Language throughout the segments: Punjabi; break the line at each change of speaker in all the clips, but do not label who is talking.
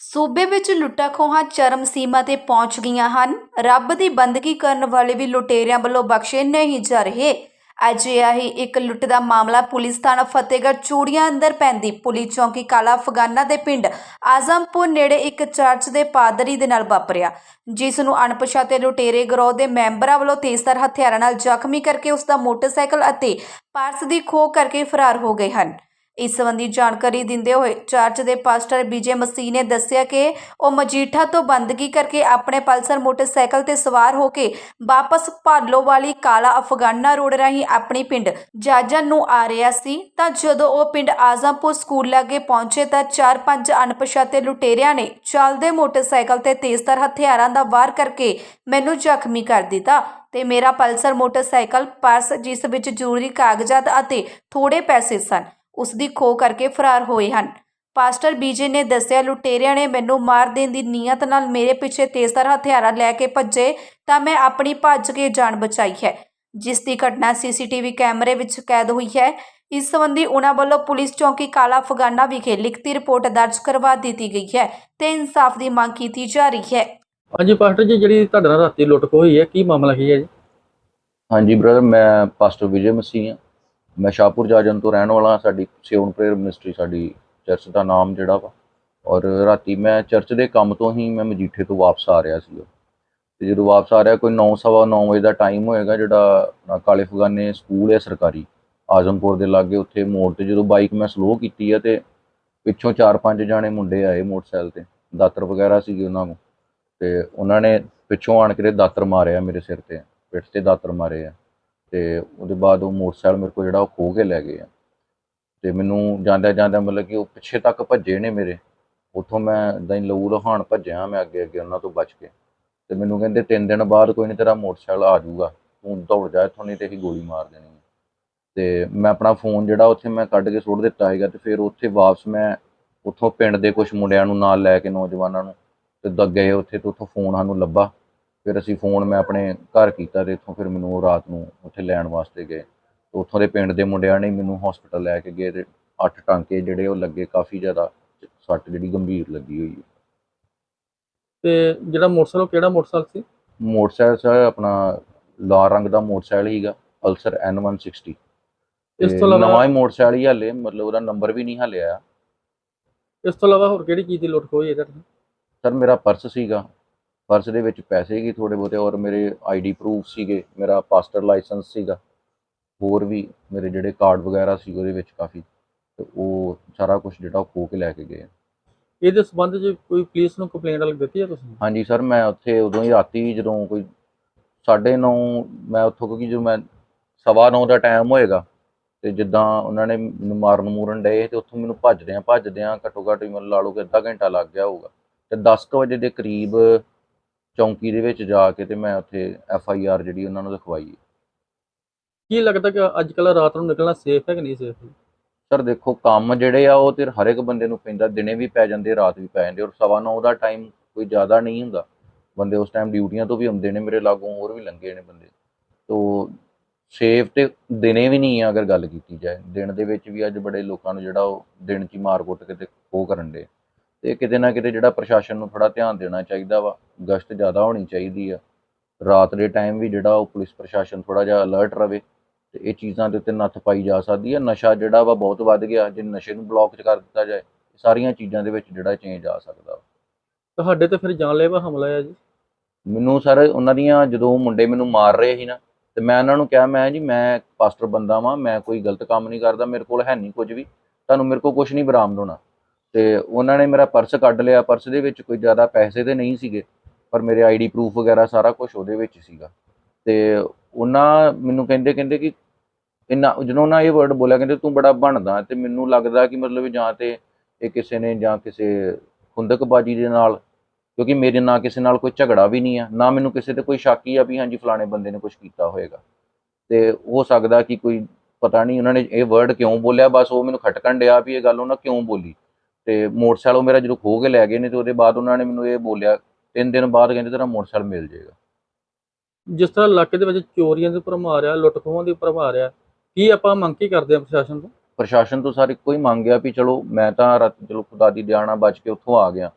ਸੂਬੇ ਵਿੱਚ ਲੁੱਟਾਂ ਖੋਹਾਂ ਚਰਮ ਸੀਮਾ ਤੇ ਪਹੁੰਚ ਗਈਆਂ ਹਨ। ਰੱਬ ਦੀ ਬੰਦਗੀ ਕਰਨ ਵਾਲੇ ਵੀ ਲੁਟੇਰਿਆਂ ਵੱਲੋਂ ਬਖਸ਼ੇ ਨਹੀਂ ਜਾ ਰਹੇ। ਅਜਿਹਾ ਹੀ ਇੱਕ ਲੁੱਟ ਦਾ ਮਾਮਲਾ ਪੁਲਿਸ ਥਾਣਾ ਫਤਿਹਗੜ੍ਹ ਚੂੜੀਆਂ ਅੰਦਰ ਪੈਂਦੀ। ਪੁਲਿਸ ਚੌਂਕੀ ਕਾਲਾ ਅਫਗਾਨਾ ਦੇ ਪਿੰਡ ਆਜ਼ਮਪੁਰ ਨੇੜੇ ਇੱਕ ਚਰਚ ਦੇ ਪਾਦਰੀ ਦੇ ਨਾਲ ਵਾਪਰਿਆ, ਜਿਸ ਨੂੰ ਅਣਪਛਾਤੇ ਲੁਟੇਰੇ ਗਰੋਹ ਦੇ ਮੈਂਬਰਾਂ ਵੱਲੋਂ ਤੇਜ਼ਧਾਰ ਹਥਿਆਰਾਂ ਨਾਲ ਜ਼ਖਮੀ ਕਰਕੇ ਉਸ ਦਾ ਮੋਟਰਸਾਈਕਲ ਅਤੇ ਪਰਸ ਦੀ ਖੋਹ ਕਰਕੇ ਫਰਾਰ ਹੋ ਗਏ ਹਨ। ਇਸ ਸੰਬੰਧੀ ਜਾਣਕਾਰੀ ਦਿੰਦੇ ਹੋਏ ਚਰਚ ਦੇ ਪਾਸਟਰ ਵਿਜੇ ਮਸੀਹ ਨੇ ਦੱਸਿਆ ਕਿ ਉਹ ਮਜੀਠਾ ਤੋਂ ਬੰਦਗੀ ਕਰਕੇ ਆਪਣੇ ਪਲਸਰ ਮੋਟਰਸਾਈਕਲ ਤੇ ਸਵਾਰ ਹੋ ਕੇ ਵਾਪਸ ਭਾਲੋ ਵਾਲੀ ਕਾਲਾ ਅਫਗਾਨਾ ਰੋਡ ਰਾਹੀਂ ਆਪਣੀ ਪਿੰਡ ਜਾਜਨ ਨੂੰ ਆ ਰਿਹਾ ਸੀ। ਤਾਂ ਜਦੋਂ ਉਹ ਪਿੰਡ ਆਜ਼ਮਪੁਰ ਸਕੂਲ ਲਾਗੇ ਪਹੁੰਚੇ ਤਾਂ ਚਾਰ ਪੰਜ ਅਣਪਛਾਤੇ ਲੁਟੇਰਿਆਂ ਨੇ ਚੱਲਦੇ ਮੋਟਰਸਾਈਕਲ ਤੇ ਤੇਜ਼ਧਾਰ ਹਥਿਆਰਾਂ ਦਾ ਵਾਰ ਕਰਕੇ ਮੈਨੂੰ ਜ਼ਖਮੀ ਕਰ ਦਿੱਤਾ ਤੇ ਮੇਰਾ ਪਲਸਰ ਮੋਟਰਸਾਈਕਲ ਪਰਸ ਜਿਸ ਵਿੱਚ ਜ਼ਰੂਰੀ ਕਾਗਜ਼ਾਤ ਅਤੇ ਥੋੜੇ ਪੈਸੇ ਸਨ ਉਸ ਦੀ ਖੋਹ ਕਰਕੇ ਫਰਾਰ ਹੋਏ ਹਨ। ਪਾਸਟਰ ਬੀਜੇ ਨੇ ਦੱਸਿਆ ਲੁਟੇਰਿਆਂ ਨੇ ਮੈਨੂੰ ਮਾਰ ਦੇਣ ਦੀ ਨੀਅਤ ਨਾਲ ਮੇਰੇ ਪਿੱਛੇ ਤੇਜ਼ਧਾਰ ਹਥਿਆਰਾਂ ਲੈ ਕੇ ਭੱਜੇ ਤਾਂ ਮੈਂ ਆਪਣੀ ਭੱਜ ਕੇ ਜਾਨ ਬਚਾਈ ਹੈ। ਜਿਸ ਦੀ ਘਟਨਾ ਸੀਸੀਟੀਵੀ ਕੈਮਰੇ ਵਿੱਚ ਕੈਦ ਹੋਈ ਹੈ। ਇਸ ਸੰਬੰਧੀ ਉਹਨਾਂ ਵੱਲੋਂ ਪੁਲਿਸ ਚੌਂਕੀ ਕਾਲਾ ਅਫਗਾਨਾ ਵਿਖੇ ਲਿਖਤੀ ਰਿਪੋਰਟ ਦਰਜ ਕਰਵਾ ਦਿੱਤੀ ਗਈ ਹੈ ਤੇ ਇਨਸਾਫ ਦੀ ਮੰਗ ਕੀਤੀ ਜਾ ਰਹੀ ਹੈ।
ਹਾਂਜੀ ਪਾਸਟਰ ਜੀ ਜਿਹੜੀ ਤੁਹਾਡੇ ਨਾਲ ਰਾਤੀ ਲੁੱਟ ਖੋਹ ਹੋਈ ਹੈ ਕੀ ਮਾਮਲਾ ਕੀ ਹੈ ਜੀ?
ਹਾਂਜੀ ਬ੍ਰਦਰ ਮੈਂ ਪਾਸਟਰ ਵਿਜੇ ਮਸੀਹ ਹਾਂ। ਮੈਂ ਸ਼ਾਹਪੁਰ ਜਾਜਨ ਤੋਂ ਰਹਿਣ ਵਾਲਾ ਹਾਂ, ਸਾਡੀ ਸਿਓਨ ਪ੍ਰੇਅਰ ਮਿਨਿਸਟਰੀ ਸਾਡੀ ਚਰਚ ਦਾ ਨਾਮ ਜਿਹੜਾ ਵਾ। ਔਰ ਰਾਤੀ ਮੈਂ ਚਰਚ ਦੇ ਕੰਮ ਤੋਂ ਹੀ ਮੈਂ ਮਜੀਠੇ ਤੋਂ ਵਾਪਸ ਆ ਰਿਹਾ ਸੀ ਤੇ ਜਦੋਂ ਵਾਪਸ ਆ ਰਿਹਾ, ਕੋਈ 9:30 ਵਜੇ ਦਾ ਟਾਈਮ ਹੋਏਗਾ, ਜਿਹੜਾ ਕਾਲੇ ਫਗਾਨੇ ਸਕੂਲ ਹੈ ਸਰਕਾਰੀ, ਆਜ਼ਮਪੁਰ ਦੇ ਲਾਗੇ ਉੱਥੇ ਮੋੜ ਤੇ ਜਦੋਂ ਬਾਈਕ ਮੈਂ ਸਲੋ ਕੀਤੀ ਹੈ ਤੇ ਪਿੱਛੋਂ ਚਾਰ ਪੰਜ ਜਾਣੇ ਮੁੰਡੇ ਆਏ ਮੋਟਰਸਾਈਕਲ ਤੇ, ਦਾਤਰ ਵਗੈਰਾ ਸੀਗੇ ਉਹਨਾਂ ਨੂੰ। ਤੇ ਉਹਨਾਂ ਨੇ ਪਿੱਛੋਂ ਆਣ ਕੇ ਦਾਤਰ ਮਾਰਿਆ ਮੇਰੇ ਸਿਰ ਤੇ, ਪਿੱਠ ਤੇ ਦਾਤਰ ਮਾਰੇ ਆ। ਤੇ ਉਹਦੇ ਬਾਅਦ ਉਹ ਮੋਟਰਸਾਈਕਲ ਮੇਰੇ ਕੋਲ ਜਿਹੜਾ ਉਹ ਖੋ ਕੇ ਲੈ ਗਏ ਆ। ਤੇ ਮੈਨੂੰ ਜਾਂਦਿਆਂ ਜਾਂਦਿਆਂ ਮਤਲਬ ਕਿ ਉਹ ਪਿੱਛੇ ਤੱਕ ਭੱਜੇ ਨੇ ਮੇਰੇ। ਉੱਥੋਂ ਮੈਂ ਏਦਾਂ ਹੀ ਲਹੂ ਲਹਾਣ ਭੱਜਿਆ ਮੈਂ ਅੱਗੇ ਅੱਗੇ ਉਹਨਾਂ ਤੋਂ ਬਚ ਕੇ। ਤੇ ਮੈਨੂੰ ਕਹਿੰਦੇ ਤਿੰਨ ਦਿਨ ਬਾਅਦ ਕੋਈ ਨਹੀਂ ਤੇਰਾ ਮੋਟਰਸਾਈਕਲ ਆ ਜਾਊਗਾ। ਤੂੰ ਦੌੜ ਜਾ, ਇੱਥੋਂ ਨਹੀਂ ਤੇ ਅਸੀਂ ਗੋਲੀ ਮਾਰ ਦੇਣੀ ਹੈ ਤੇ ਮੈਂ ਆਪਣਾ ਫੋਨ ਜਿਹੜਾ ਉੱਥੇ ਮੈਂ ਕੱਢ ਕੇ ਸੁੱਟ ਦਿੱਤਾ ਹੈਗਾ ਤੇ ਫਿਰ ਉੱਥੇ ਵਾਪਸ ਮੈਂ ਉੱਥੋਂ ਪਿੰਡ ਦੇ ਕੁਝ ਮੁੰਡਿਆਂ ਨੂੰ ਨਾਲ ਲੈ ਕੇ ਨੌਜਵਾਨਾਂ ਨੂੰ ਤੇ ਦ ਗਏ ਉੱਥੇ ਤੇ ਉੱਥੋਂ ਫੋਨ ਸਾਨੂੰ ਲੱਭਾ। ਫਿਰ ਅਸੀਂ ਫੋਨ ਮੈਂ ਆਪਣੇ ਘਰ ਕੀਤਾ ਤੇ ਇੱਥੋਂ ਫਿਰ ਮੈਨੂੰ ਉਹ ਰਾਤ ਨੂੰ ਉੱਥੇ ਲੈਣ ਵਾਸਤੇ ਗਏ। ਤੇ ਉੱਥੋਂ ਦੇ ਪਿੰਡ ਦੇ ਮੁੰਡਿਆਂ ਨੇ ਮੈਨੂੰ ਹਸਪੀਟਲ ਲੈ ਕੇ ਗਏ ਤੇ ਅੱਠ ਟਾਂਕੇ ਜਿਹੜੇ ਉਹ ਲੱਗੇ ਕਾਫੀ ਜ਼ਿਆਦਾ ਸੱਟ ਜਿਹੜੀ ਗੰਭੀਰ ਲੱਗੀ ਹੋਈ ਹੈ।
ਤੇ ਜਿਹੜਾ ਮੋਟਰਸਾਈਕਲ ਉਹ ਕਿਹੜਾ ਮੋਟਰਸਾਈਕਲ ਸੀ?
ਮੋਟਰਸਾਈਕਲ ਸਰ ਆਪਣਾ ਲਾਲ ਰੰਗ ਦਾ ਮੋਟਰਸਾਈਕਲ ਹੀਗਾ ਪਲਸਰ N160
ਇਸ
ਤੇ
ਇਲਾਵਾ
ਨਵਾਂ ਹੀ ਮੋਟਰਸਾਈਕਲ ਹੀ ਹਲੇ ਮਤਲਬ ਉਹਦਾ ਨੰਬਰ ਵੀ ਨਹੀਂ ਹਲੇ ਆਇਆ
ਇਸ ਤੋਂ ਇਲਾਵਾ ਹੋਰ ਕਿਹੜੀ ਚੀਜ਼ ਦੀ ਲੁੱਟ ਖੋਹ ਹੋਈ ਹੈ ਤੁਹਾਡੇ?
ਸਰ ਮੇਰਾ ਪਰਸ ਸੀਗਾ ਪਰਸ ਦੇ ਵਿੱਚ ਪੈਸੇ ਹੀ ਥੋੜੇ ਬਹੁਤੇ ਔਰ ਮੇਰੇ ਆਈਡੀ ਪ੍ਰੂਫ ਸੀਗੇ ਮੇਰਾ ਪਾਸਟਰ ਲਾਇਸੈਂਸ ਸੀਗਾ ਹੋਰ ਵੀ ਮੇਰੇ ਜਿਹੜੇ ਕਾਰਡ ਵਗੈਰਾ ਸੀ ਉਹਦੇ ਵਿੱਚ ਕਾਫੀ ਤੇ ਉਹ ਸਾਰਾ ਕੁਝ ਜਿਹੜਾ ਉਹ ਖੋ ਕੇ ਲੈ ਕੇ ਗਏ
ਇਹਦੇ ਸੰਬੰਧ 'ਚ ਕੋਈ ਪੁਲਿਸ ਨੂੰ ਕੰਪਲੇਂਟ ਲੱਗ ਦਿੱਤੀ ਹੈ ਤੁਸੀਂ?
ਹਾਂਜੀ ਸਰ ਮੈਂ ਉੱਥੇ ਉਦੋਂ ਹੀ ਰਾਤੀ ਜਦੋਂ ਕੋਈ 9:30 ਮੈਂ ਉੱਥੋਂ ਕਿਉਂਕਿ ਜਦੋਂ ਮੈਂ ਸਵਾ ਨੌ ਦਾ ਟਾਈਮ ਹੋਏਗਾ ਤੇ ਜਿੱਦਾਂ ਉਹਨਾਂ ਨੇ ਮੈਨੂੰ ਮਾਰਨ ਮੂਰਨ ਡਏ ਤੇ ਉੱਥੋਂ ਮੈਨੂੰ ਭੱਜਦਿਆਂ ਭੱਜਦਿਆਂ ਘੱਟੋ ਘੱਟ ਹੀ ਮਤਲਬ ਲਾ ਲਓ ਕਿ ਅੱਧਾ ਘੰਟਾ ਲੱਗ ਗਿਆ ਹੋਊਗਾ ਤੇ 10:00 ਵਜੇ ਦੇ ਕਰੀਬ ਚੌਂਕੀ ਦੇ ਵਿੱਚ ਜਾ ਕੇ ਤੇ ਮੈਂ ਉੱਥੇ ਐਫ ਆਈ ਆਰ ਜਿਹੜੀ ਉਹਨਾਂ ਨੂੰ ਲਿਖਵਾਈ
ਕੀ ਲੱਗਦਾ ਕਿ ਅੱਜ ਕੱਲ੍ਹ ਰਾਤ ਨੂੰ ਨਿਕਲਣਾ ਸੇਫ ਹੈ ਕਿ ਨਹੀਂ ਸੇਫ
ਸਰ ਦੇਖੋ ਕੰਮ ਜਿਹੜੇ ਆ ਉਹ ਤੇ ਹਰ ਇੱਕ ਬੰਦੇ ਨੂੰ ਪੈਂਦਾ ਦਿਨੇ ਵੀ ਪੈ ਜਾਂਦੇ ਰਾਤ ਵੀ ਪੈ ਜਾਂਦੇ ਔਰ ਸਵਾ ਨੌ ਦਾ ਟਾਈਮ ਕੋਈ ਜ਼ਿਆਦਾ ਨਹੀਂ ਹੁੰਦਾ। ਬੰਦੇ ਉਸ ਟਾਈਮ ਡਿਊਟੀਆਂ ਤੋਂ ਵੀ ਆਉਂਦੇ ਨੇ ਮੇਰੇ ਲਾਗੋਂ ਹੋਰ ਵੀ ਲੰਘੇ ਨੇ ਬੰਦੇ। ਤੋ ਸੇਫ ਤੇ ਦਿਨੇ ਵੀ ਨਹੀਂ ਆ ਅਗਰ ਗੱਲ ਕੀਤੀ ਜਾਏ। ਦਿਨ ਦੇ ਵਿੱਚ ਵੀ ਅੱਜ ਬੜੇ ਲੋਕਾਂ ਨੂੰ ਜਿਹੜਾ ਉਹ ਦਿਨ 'ਚ ਮਾਰ ਕੁੱਟ ਕੇ ਤੇ ਉਹ ਕਰਨ ਦੇ ਤੇ ਕਿਤੇ ਨਾ ਕਿਤੇ ਜਿਹੜਾ ਪ੍ਰਸ਼ਾਸਨ ਨੂੰ ਥੋੜਾ ਧਿਆਨ ਦੇਣਾ ਚਾਹੀਦਾ ਵਾ ਗਸ਼ਤ ਜ਼ਿਆਦਾ ਹੋਣੀ ਚਾਹੀਦੀ ਆ। ਰਾਤ ਦੇ ਟਾਈਮ ਵੀ ਜਿਹੜਾ ਉਹ ਪੁਲਿਸ ਪ੍ਰਸ਼ਾਸਨ ਥੋੜਾ ਜਿਹਾ ਅਲਰਟ ਰਵੇ ਤੇ ਇਹ ਚੀਜ਼ਾਂ ਦੇ ਉੱਤੇ ਨੱਥ ਪਾਈ ਜਾ ਸਕਦੀ ਹੈ ਨਸ਼ਾ ਜਿਹੜਾ ਵਾ ਬਹੁਤ ਵੱਧ ਗਿਆ ਜੇ ਨਸ਼ੇ ਨੂੰ ਬਲੌਕ ਕਰ ਦਿੱਤਾ ਜਾਏ ਸਾਰੀਆਂ ਚੀਜ਼ਾਂ ਦੇ ਵਿੱਚ ਜਿਹੜਾ ਚੇਂਜ ਆ ਸਕਦਾ।
ਤੁਹਾਡੇ ਤੇ ਫਿਰ ਜਾਨਲੇਵਾ ਹਮਲਾ ਹੈ ਜੀ।
ਮੈਨੂੰ ਸਰ ਉਹਨਾਂ ਦੀਆਂ ਜਦੋਂ ਮੁੰਡੇ ਮੈਨੂੰ ਮਾਰ ਰਹੇ ਸੀ ਨਾ ਤੇ ਮੈਂ ਉਹਨਾਂ ਨੂੰ ਕਿਹਾ ਮੈਂ ਜੀ ਮੈਂ ਪਾਸਟਰ ਬੰਦਾ ਵਾਂ ਮੈਂ ਕੋਈ ਗਲਤ ਕੰਮ ਨਹੀਂ ਕਰਦਾ ਮੇਰੇ ਕੋਲ ਹੈ ਨਹੀਂ ਕੁਝ ਵੀ ਤੁਹਾਨੂੰ ਮੇਰੇ ਕੋਲ ਕੁਝ ਨਹੀਂ ਬਰਾਮਦ ਹੋਣਾ। ਤੇ ਉਹਨਾਂ ਨੇ ਮੇਰਾ ਪਰਸ ਕੱਢ ਲਿਆ। ਪਰਸ ਦੇ ਵਿੱਚ ਕੋਈ ਜ਼ਿਆਦਾ ਪੈਸੇ ਤੇ ਨਹੀਂ ਸੀਗੇ, ਪਰ ਮੇਰੇ ਆਈਡੀ ਪ੍ਰੂਫ ਵਗੈਰਾ ਸਾਰਾ ਕੁਝ ਉਹਦੇ ਵਿੱਚ ਸੀਗਾ। ਤੇ ਉਹਨਾਂ ਮੈਨੂੰ ਕਹਿੰਦੇ ਕਹਿੰਦੇ ਕਿ ਇੰਨਾ, ਜਦੋਂ ਉਹਨਾਂ ਇਹ ਵਰਡ ਬੋਲਿਆ, ਕਹਿੰਦੇ ਤੂੰ ਬੜਾ ਬਣਦਾ ਤੇ ਮੈਨੂੰ ਲੱਗਦਾ ਕਿ ਮਤਲਬ ਜਾਂ ਤੇ ਇਹ ਕਿਸੇ ਨੇ ਜਾਂ ਕਿਸੇ ਖੁੰਦਕਬਾਜੀ ਦੇ ਨਾਲ, ਕਿਉਂਕਿ ਮੇਰੇ ਨਾਲ ਕਿਸੇ ਨਾਲ ਕੋਈ ਝਗੜਾ ਵੀ ਨਹੀਂ ਆ, ਨਾ ਮੈਨੂੰ ਕਿਸੇ ਤੇ ਕੋਈ ਸ਼ੱਕ ਹੀ ਆ ਵੀ ਹਾਂਜੀ ਫਲਾਣੇ ਬੰਦੇ ਨੇ ਕੁਝ ਕੀਤਾ ਹੋਏਗਾ। ਤੇ ਹੋ ਸਕਦਾ ਕਿ ਕੋਈ, ਪਤਾ ਨਹੀਂ ਉਹਨਾਂ ਨੇ ਇਹ ਵਰਡ ਕਿਉਂ ਬੋਲਿਆ, ਬਸ ਉਹ ਮੈਨੂੰ ਖਟਕਣ ਡਿਆ ਵੀ ਇਹ ਗੱਲ ਉਹਨਾਂ ਕਿਉਂ ਬੋਲੀ। ਤੇ ਮੋਟਰਸਾਈਕਲ ਉਹ ਮੇਰਾ ਜਦੋਂ ਖੋ ਕੇ ਲੈ ਗਏ ਨੇ ਤੇ ਉਹਦੇ ਬਾਅਦ ਉਹਨਾਂ ਨੇ ਮੈਨੂੰ ਇਹ ਬੋਲਿਆ ਤਿੰਨ ਦਿਨ ਬਾਅਦ ਕਹਿੰਦੇ ਤੇਰਾ ਮੋਟਰਸਾਈਕਲ ਮਿਲ ਜਾਏਗਾ।
ਜਿਸ ਤਰ੍ਹਾਂ ਇਲਾਕੇ ਦੇ ਵਿੱਚ ਚੋਰੀਆਂ ਦੇ ਮਾਰ ਰਿਹਾ ਲੁੱਟ ਖੋਹਾਂ ਦੇ ਰਿਹਾ ਕੀ ਆਪਾਂ ਮੰਗ ਕੀ ਕਰਦੇ ਆ ਪ੍ਰਸ਼ਾਸਨ ਤੋਂ?
ਪ੍ਰਸ਼ਾਸਨ ਤੋਂ ਸਾਰੇ ਕੋਈ ਮੰਗਿਆ ਵੀ ਚਲੋ ਮੈਂ ਤਾਂ ਰਾਤ ਚਲੋ ਖੁਦਾ ਦੀ ਦਿਆਣਾ ਬਚ ਕੇ ਉੱਥੋਂ ਆ ਗਿਆ।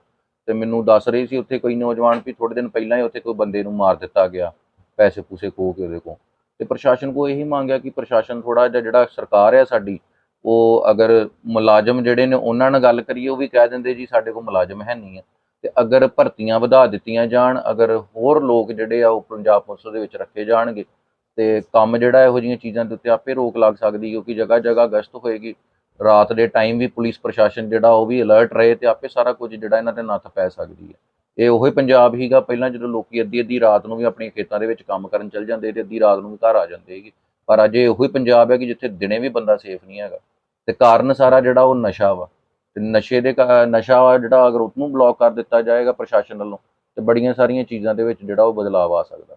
ਤੇ ਮੈਨੂੰ ਦੱਸ ਰਹੀ ਸੀ ਉੱਥੇ ਕੋਈ ਨੌਜਵਾਨ ਵੀ ਥੋੜੇ ਦਿਨ ਪਹਿਲਾਂ ਹੀ ਉੱਥੇ ਕੋਈ ਬੰਦੇ ਨੂੰ ਮਾਰ ਦਿੱਤਾ ਗਿਆ ਪੈਸੇ ਪੂਸੇ ਖੋਹ ਕੇ ਉਹਦੇ ਕੋਲ। ਤੇ ਪ੍ਰਸ਼ਾਸਨ ਕੋ ਇਹੀ ਮੰਗਿਆ ਕਿ ਪ੍ਰਸ਼ਾਸਨ ਥੋੜਾ ਜਿਹਾ ਜਿਹੜਾ ਸਰਕਾਰ ਹੈ ਸਾਡੀ ਉਹ ਅਗਰ ਮੁਲਾਜ਼ਮ ਜਿਹੜੇ ਨੇ ਉਹਨਾਂ ਨਾਲ ਗੱਲ ਕਰੀਏ, ਉਹ ਵੀ ਕਹਿ ਦਿੰਦੇ ਜੀ ਸਾਡੇ ਕੋਲ ਮੁਲਾਜ਼ਮ ਹੈ ਨਹੀਂ ਹੈ। ਤੇ ਅਗਰ ਭਰਤੀਆਂ ਵਧਾ ਦਿੱਤੀਆਂ ਜਾਣ, ਅਗਰ ਹੋਰ ਲੋਕ ਜਿਹੜੇ ਆ ਉਹ ਪੰਜਾਬ ਪੁਲਿਸ ਦੇ ਵਿੱਚ ਰੱਖੇ ਜਾਣਗੇ, ਤੇ ਕੰਮ ਜਿਹੜਾ ਇਹੋ ਜਿਹੀਆਂ ਚੀਜ਼ਾਂ ਦੇ ਉੱਤੇ ਆਪੇ ਰੋਕ ਲੱਗ ਸਕਦੀ ਕਿਉਂਕਿ ਜਗ੍ਹਾ ਜਗ੍ਹਾ ਗਸ਼ਤ ਹੋਏਗੀ। ਰਾਤ ਦੇ ਟਾਈਮ ਵੀ ਪੁਲਿਸ ਪ੍ਰਸ਼ਾਸਨ ਜਿਹੜਾ, ਉਹ ਵੀ ਅਲਰਟ ਰਹੇ ਤੇ ਆਪੇ ਸਾਰਾ ਕੁਝ ਜਿਹੜਾ ਇਹਨਾਂ ਤੇ ਨੱਥ ਪੈ ਸਕਦੀ ਹੈ। ਇਹ ਉਹੀ ਪੰਜਾਬ ਹੀਗਾ, ਪਹਿਲਾਂ ਜਦੋਂ ਲੋਕੀ ਅੱਧੀ ਅੱਧੀ ਰਾਤ ਨੂੰ ਵੀ ਆਪਣੇ ਖੇਤਾਂ ਦੇ ਵਿੱਚ ਕੰਮ ਕਰਨ ਚੱਲ ਜਾਂਦੇ ਤੇ ਅੱਧੀ ਰਾਤ ਨੂੰ ਵੀ ਘਰ ਆ ਜਾਂਦੇ ਸੀਗੇ ਪਰ ਅੱਜ ਇਹ ਉਹੀ ਪੰਜਾਬ ਹੈ ਕਿ ਜਿੱਥੇ ਦਿਨੇ ਵੀ ਬੰਦਾ ਸੇਫ ਨਹੀਂ ਹੈਗਾ। ਤੇ ਕਾਰਨ ਸਾਰਾ ਜਿਹੜਾ ਉਹ ਨਸ਼ਾ ਵਾ। ਤੇ ਨਸ਼ੇ ਦੇ ਕਾ- ਨਸ਼ਾ ਵਾ ਜਿਹੜਾ ਅਗਰ ਉਹਨੂੰ ਬਲੌਕ ਕਰ ਦਿੱਤਾ ਜਾਏਗਾ ਪ੍ਰਸ਼ਾਸਨ ਵੱਲੋਂ, ਤੇ ਬੜੀਆਂ ਸਾਰੀਆਂ ਚੀਜ਼ਾਂ ਦੇ ਵਿੱਚ ਜਿਹੜਾ ਉਹ ਬਦਲਾਅ ਆ ਸਕਦਾ।